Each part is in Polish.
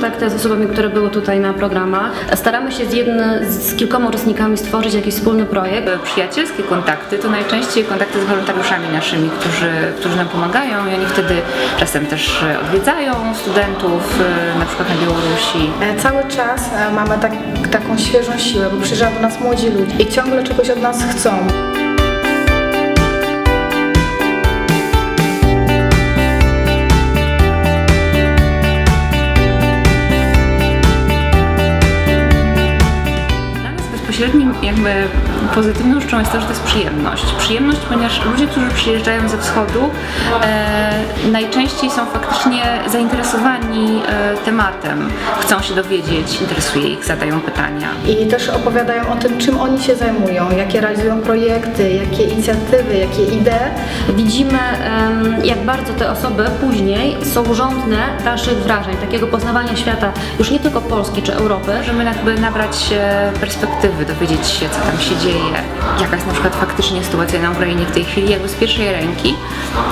kontakty z osobami, które były tutaj na programach. Staramy się z, jedny, z kilkoma uczestnikami stworzyć jakiś wspólny projekt. Przyjacielskie kontakty to najczęściej kontakty z wolontariuszami naszymi, którzy, którzy nam pomagają i oni wtedy czasem też e, odwiedzają studentów, e, na przykład na Białorusi. E, Cały czas mamy tak, taką świeżą siłę, bo przyjeżdżają do nas młodzi ludzie i ciągle czegoś od nas chcą. Bezpośrednim jakby pozytywną rzeczą jest to, że to jest przyjemność. Przyjemność, ponieważ ludzie, którzy przyjeżdżają ze wschodu e, najczęściej są faktycznie zainteresowani e, tematem, chcą się dowiedzieć, interesuje ich, zadają pytania. I też opowiadają o tym, czym oni się zajmują, jakie realizują projekty, jakie inicjatywy, jakie idee. Widzimy, em, jak bardzo te osoby później są żądne dalszych wrażeń, takiego poznawania świata, już nie tylko Polski czy Europy, Możemy jakby nabrać e, perspektywy, dowiedzieć się, co tam się dzieje, jaka jest na przykład faktycznie sytuacja na Ukrainie w tej chwili, jakby z pierwszej ręki.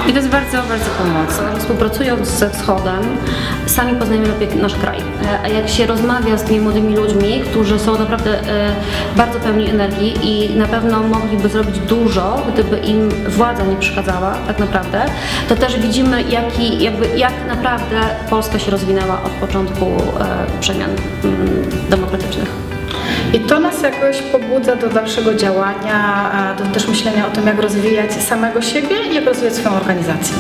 I to jest bardzo, bardzo pomocne. Współpracując ze Wschodem, sami poznajemy lepiej nasz kraj. E, A jak się rozmawia z tymi młodymi ludźmi, którzy są naprawdę e, bardzo pełni energii i na pewno mogliby zrobić dużo, gdyby im władza nie przeszkadzała, tak naprawdę, to też widzimy, jaki, jakby, jak naprawdę Polska się rozwinęła od początku e, przemian mm, demokratycznych. I to nas jakoś pobudza do dalszego działania, do też myślenia o tym, jak rozwijać samego siebie i jak rozwijać swoją organizację.